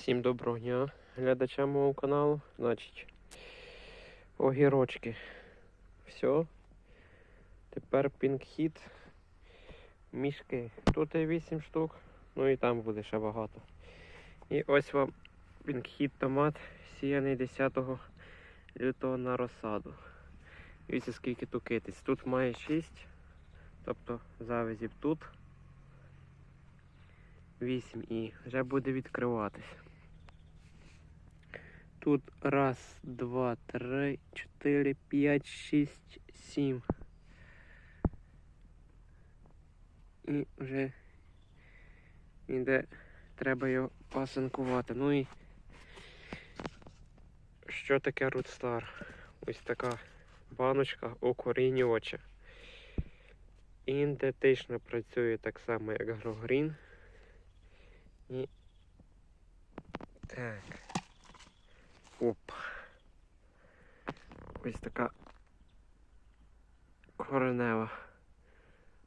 Всім доброго дня глядачам мого каналу. Значить, огірочки. Все. Тепер пінкхіт. Мішки. Тут є 8 штук, ну і там буде ще багато. І ось вам пінкхіт томат, сіяний 10 лютого на розсаду. Дивіться, скільки тут китиць. Тут має 6, тобто завязів тут. 8 і вже буде відкриватись. Тут раз, два, три, чотири, п'ять, шість, сім. І вже іде, треба його пасинкувати. Ну і що таке Root Ось така баночка укорінювача. Ідентично працює так само, як Грогрін. І так. Оп. Ось така коренева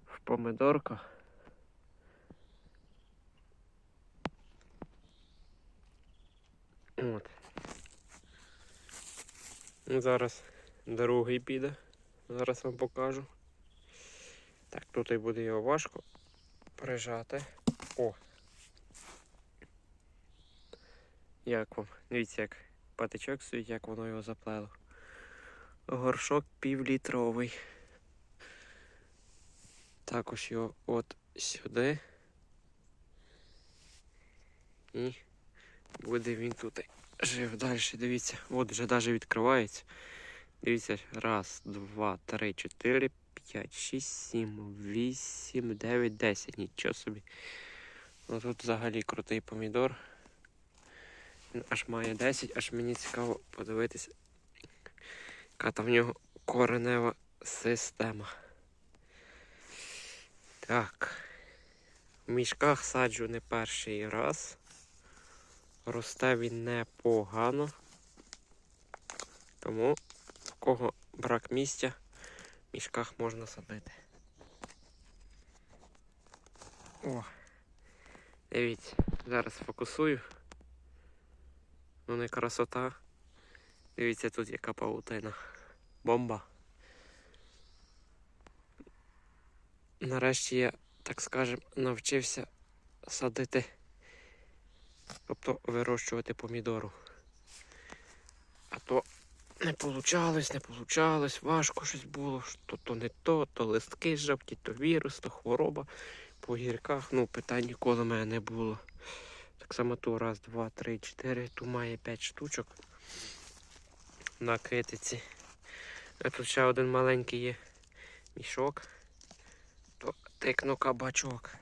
в помидорка. От. Зараз другий піде. Зараз вам покажу. Так, тут і буде його важко прижати. О! Як вам? Дивіться, як патичок стоїть, як воно його заплело. Горшок півлітровий. Також його от сюди. І буде він тут жив далі. Дивіться, от вже навіть відкривається. Дивіться, раз, два, три, чотири, п'ять, шість, сім, вісім, дев'ять, десять. Нічого собі. Ну тут взагалі крутий помідор. Він аж має 10, аж мені цікаво подивитися, яка там в нього коренева система. Так. В мішках саджу не перший раз. Росте він непогано. Тому в кого брак місця, в мішках можна садити. О! Дивіться, зараз фокусую. Ну не красота. Дивіться тут яка паутина. Бомба. Нарешті я, так скажем, навчився садити, тобто вирощувати помідору. А то не получалось, не получалось, важко щось було, то, то не то, то листки жовті, то вірус, то хвороба по гірках. Ну, питань ніколи в мене не було. Так само ту раз, два, три, чотири. Ту має п'ять штучок на китиці. А тут ще один маленький є мішок. То тикну кабачок.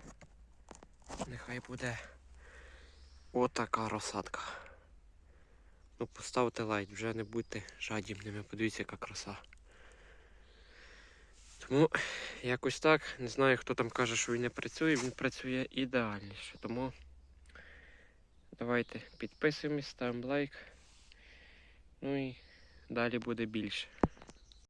Нехай буде отака розсадка. Ну поставте лайк, вже не будьте жадібними, подивіться, яка краса. Тому якось так. Не знаю, хто там каже, що він не працює, він працює ідеальніше. Тому Давайте підписуємось, ставимо лайк. Ну і далі буде більше.